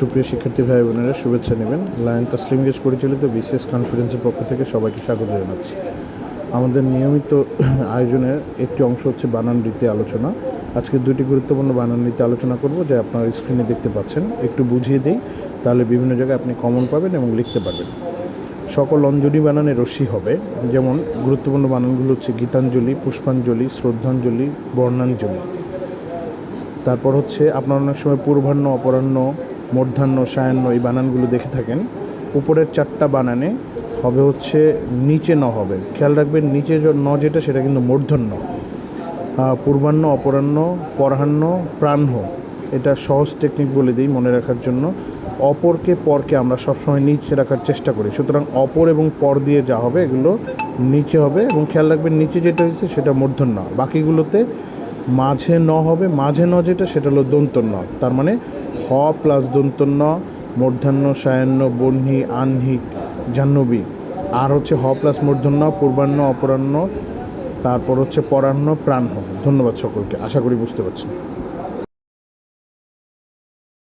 সুপ্রিয় শিক্ষার্থী ভাই বোনেরা, শুভেচ্ছা নেবেন। লায়ন তাসলিম গেজ পরিচালিত বিসিএস কনফারেন্সের পক্ষ থেকে সবাইকে স্বাগত জানাচ্ছি। আমাদের নিয়মিত আয়োজনের একটি অংশ হচ্ছে বানান রীতি আলোচনা। আজকে দুটি গুরুত্বপূর্ণ বানান রীতি আলোচনা করব, যা আপনারা স্ক্রিনে দেখতে পাচ্ছেন। একটু বুঝিয়ে দিই, তাহলে বিভিন্ন জায়গায় আপনি কমন পাবেন এবং লিখতে পারবেন। সকল অঞ্জলি বানানে রশ্মি হবে। যেমন, গুরুত্বপূর্ণ বানানগুলো হচ্ছে গীতাঞ্জলি, পুষ্পাঞ্জলি, শ্রদ্ধাঞ্জলি, বর্ণাঞ্জলি। তারপর হচ্ছে আপনার অনেক সময় পূর্বাহ্ন, অপরাহ্ন মধ্যাহ্ন, সায়াহ্ন এই বানানগুলো দেখে থাকেন। উপরের চারটা বানানে হবে হচ্ছে নিচে ন হবে। খেয়াল রাখবেন নিচে ন যেটা, সেটা কিন্তু মূর্ধন্য পূর্বাহ্ন, অপরাহ্ন পরাহ্ন। প্রাণহ এটা সহজ টেকনিক বলে দিই মনে রাখার জন্য। অপরকে পরকে আমরা সবসময় নিচে রাখার চেষ্টা করি। সুতরাং অপর এবং পর দিয়ে যা হবে, এগুলো নিচে হবে এবং খেয়াল রাখবেন নিচে যেটা হয়েছে, সেটা মূর্ধন্য বাকিগুলোতে মাঝে ন হবে। মাঝে ন যেটা, সেটা হলো দন্তন্য তার মানে হ প্লাস দন্তন্য মূর্ধান্য সায়ান্ন বহ্নি আহ্নিক জাহ্নবী। আর হচ্ছে হ প্লাস মূর্ধন্য, পূর্বাহ্ন অপরাহ্ন, তারপর হচ্ছে পরাহ্ন প্রাণ ধন্যবাদ সকলকে, আশা করি বুঝতে পারছেন।